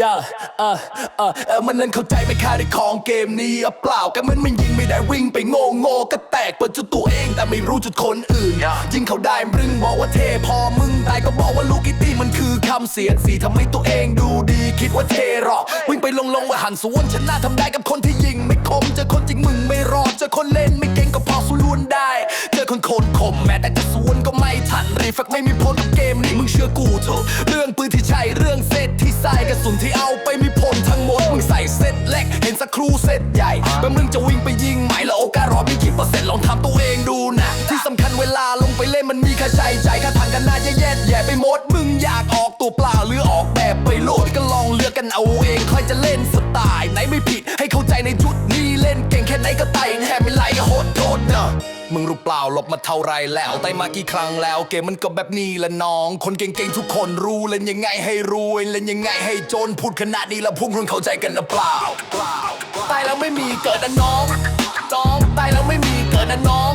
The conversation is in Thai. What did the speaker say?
ย่าเออเออเออมันนั้นเข้าใจไหม่ค่าในของเกมนี้อะเปล่าก็มันมันยิงไม่ได้วิ่งไปโง่โง่ก็แตกเปิดจุดตัวเองแต่ไม่รู้จุดคนอื่น ยิงเขาได้รึงบอกว่าเท่พอมึงตายก็บอกว่าลูกอิตี้มันคือคำเสียดสีทำให้ตัวเองดูดี คิดว่าเท่หรอก วิ่งไปลงลงว่าหันสวนชนะทำได้กับคนที่ยิงไม่คมเจอคนจริงมึงไม่รอดเจอคนเล่นไม่เก่งก็พอสู้ล้วนได้เจอคนโคนคมแม้แต่จะสวนก็ไม่ทันรีแฟกไม่มีผลกับเกมนี้มึงเชื่อกูเถอะเรื่องปืนที่ใช่เรื่อง เซตที่ใส่กระสุนที่เอาไปมีผลทั้งหมด มึงใส่เซตเล็ก เห็นสักครูเซตใหญ่แม้มึงจะวิ่งไปยิงไหมแล้วโอกาสรอดมีกี่เปอร์เซ็นต์ลองทำตัวเองดูนะ ที่สำคัญเวลาลงไปเล่นมันมีค่าใช้จ่ายค่าทางกันหน้าแย่แย่แย่ไปหมด มึงอยากออกตัวเปล่าหรือออกแบบไปโหลดก็ลองเลือกกันเอาเองใครจะเล่นสไมึงรู้เปล่าหลบมาเท่าไรแล้วไต่มากี่ครั้งแล้ว เกมมันก็แบบนี้ละน้อง คนเก่งๆทุกคนรู้เล่นยังไงให้รวยเล่นยังไงให้จนพูดขนาดนี้แล้วพวกคุณเข้าใจกันหรือเปล่าตายแล้วไม่มีเกิดนะน้องน้องตายแล้วไม่มีเกิดนะน้อง